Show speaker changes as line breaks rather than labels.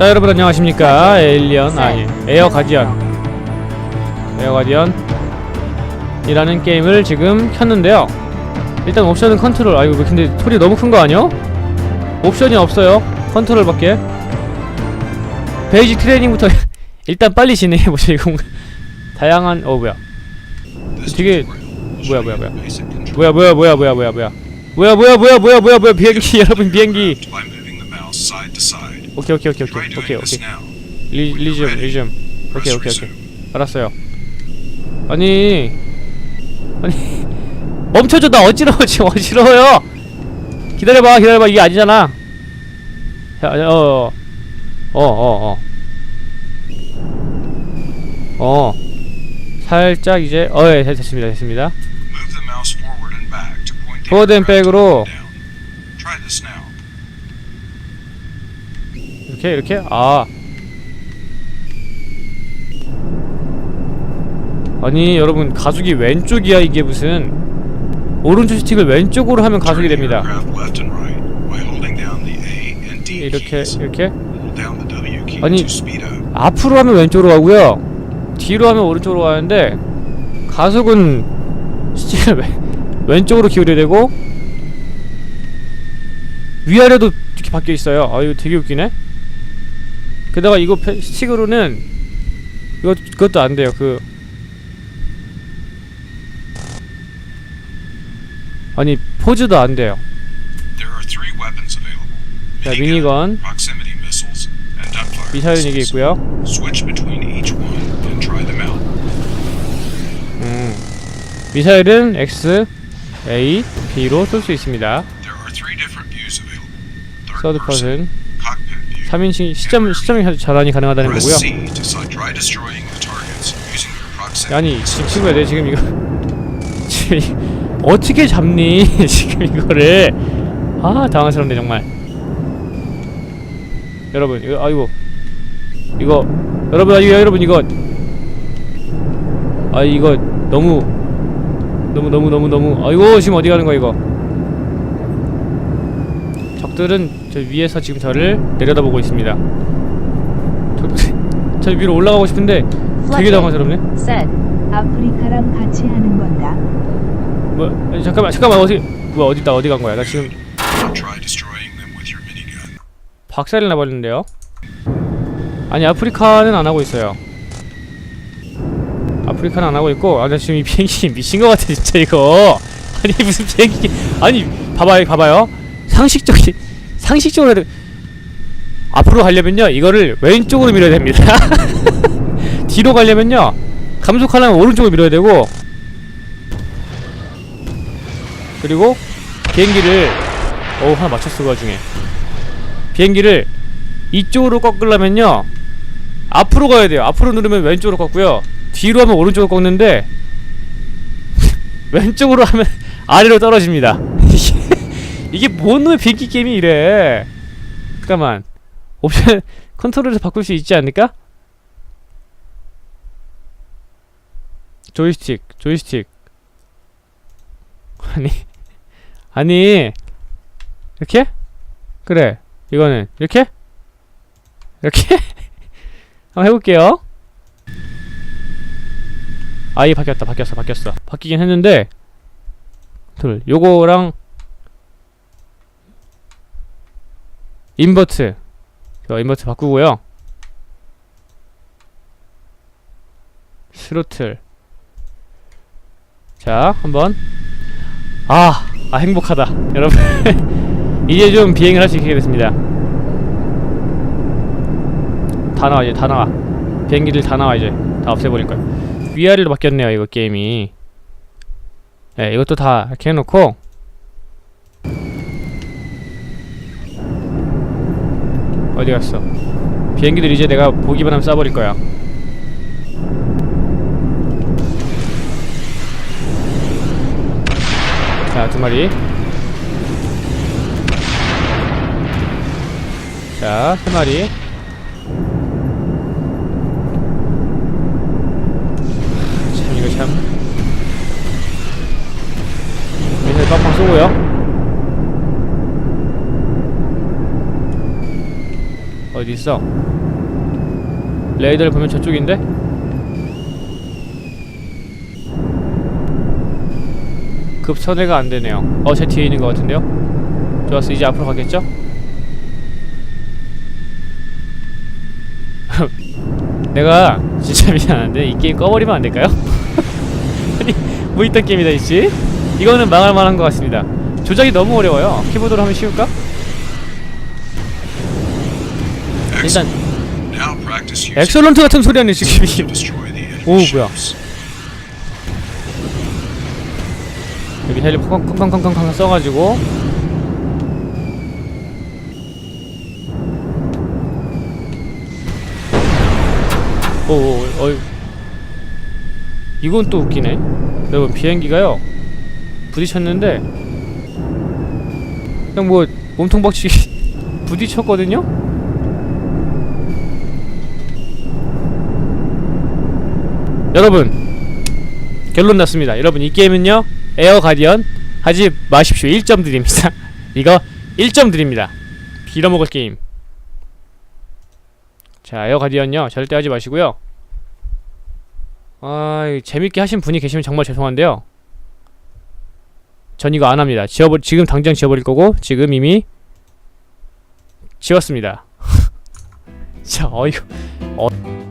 자 여러분 안녕하십니까 에일리언 아니 에어 가디언 에어 가디언 이라는 게임을 지금 켰는데요 일단 옵션은 컨트롤 아이고 왜 근데 소리 너무 큰 거 아니야? 옵션이 없어요 컨트롤 밖에 베이직 트레이닝부터 일단 빨리 진행해보죠 이거 다양한 어 뭐야 되게 뭐야 뭐야 뭐야 뭐야 뭐야 뭐야 뭐야 뭐야 뭐야 뭐야 뭐야 뭐야 뭐야 뭐야 뭐야 비행기 여러분 비행기 오케이 오케이 오케이 오케이 오케이 오케이. 리, 리즘 리즘. 오케이 오케이 오케이. 알았어요. 아니 아니 멈춰줘. 나 어지러워 지금 어지러워요. 기다려봐 기다려봐. 이게 아니잖아. 어어어어어 어, 어, 어. 살짝 이제 어예 됐습니다 됐습니다.
And back to
이렇게 이렇게? 아. 아니 여러분 가속이 왼쪽이야 이게 무슨? 오른쪽 스틱을 왼쪽으로 하면 가속이 됩니다. 이렇게. 이렇게? 아니. 앞으로 하면 왼쪽으로 가고요. 뒤로 하면 오른쪽으로 가는데 가속은 스틱을 왼, 왼쪽으로 기울여야 되고 위아래도 이렇게 바뀌어 있어요. 아 이거 되게 웃기네 게다가 이거 페- 스틱으로는 이거 그것도 안 돼요 그 아니 포즈도 안 돼요. 자 미니건 미사일은 이게. 있고요. 음. 미사일은 X, A, B로 쏠수 있습니다. 서드 퍼슨. 3인칭 시점 시점이 자단이 가능하다는 거고요. 아니. 친구야 내 지금 이거 어떻게 잡니 지금 이거를 아 당황스럽네 정말. 여러분 이거 아이고 이거 여러분 아이고 여러분 이거 아 이거 너무 너무 너무 너무 너무 아이고 지금 어디 가는 거야 이거 적들은 저 위에서 지금 저를 내려다보고 있습니다 저, 저 위로 올라가고 싶은데 되게 당황스럽네
셋. 아프리카랑 같이 하는 건가?
뭐 아니, 잠깐만 잠깐만 어디 뭐 어디다 어디 간 거야 나 지금
Now try destroying them with your minigun.
박살이 나버렸는데요 아니 아프리카는 안 하고 있어요 아프리카는 안 하고 있고 아나 지금 이 비행기 미친 거 같아 진짜 이거 아니 무슨 비행기 아니 봐봐요 봐봐요 상식적인 상식적으로 해도 앞으로 가려면요 이거를 왼쪽으로 밀어야 됩니다. 뒤로 가려면요 감속하려면 오른쪽으로 밀어야 되고 그리고 비행기를 오 하나 맞췄어 그 와중에. 비행기를 이쪽으로 꺾으려면요 앞으로 가야 돼요. 앞으로 누르면 왼쪽으로 꺾고요. 뒤로 하면 오른쪽으로 꺾는데 왼쪽으로 하면 아래로 떨어집니다 이게- 뭔 놈의 비행기 게임이 이래? 잠깐만. 옵션 컨트롤에서 바꿀 수 있지 않을까? 조이스틱 조이스틱. 아니 아니. 이렇게? 그래. 이거는 이렇게? 이렇게? 한번 해볼게요. 아이 바뀌었다. 바뀌었어. 바뀌었어. 바뀌긴 했는데 둘. 요거랑 인버트. 저 인버트 바꾸고요. 스로틀. 자 한번. 아, 아 행복하다. 여러분. 이제 좀 비행을 할 수 있게 됐습니다. 다 나와 이제 다 나와. 비행기들 다 나와 이제. 다 없애버릴 거야 위아래로 바뀌었네요 이거 게임이. 네 이것도 다 이렇게 해놓고 어디 갔어 비행기들 이제 내가 보기만 하면 쏴버릴 거야 자, 두 마리. 자, 세 마리. 참, 이거 참. 미사일 빵빵 쏘고요. 어디 있어? 레이더를 보면 저쪽인데? 급선회가 안 되네요. 어, 제 뒤에 있는 것 같은데요? 좋았어, 이제 앞으로 가겠죠? 내가 진짜 미안한데 이 게임 꺼버리면 안 될까요? 아니 뭐 이딴 게임이다 있지? 이거는 망할 만한 것 같습니다. 조작이 너무 어려워요. 키보드로 하면 쉬울까? 일단 엑설런트 같은 소리 하는 지금 오, 뭐야. 여기 헬리 콩콩콩콩콩콩 써가지고 오, 오, 어이. 이건 또 웃기네. 여러분 비행기가요 부딪혔는데 그냥 뭐 몸통 박치기 부딪혔거든요. 여러분 결론 났습니다. 여러분 이 게임은요 에어 가디언 하지 마십시오. 1점 드립니다. 이거 1점 드립니다. 빌어먹을 게임. 자 에어 가디언요 절대 하지 마시고요. 아 재밌게 하신 분이 계시면 정말 죄송한데요. 전 이거 안 합니다. 지워버 지금 당장 지워버릴 거고 지금 이미 지웠습니다. 자 어이구 어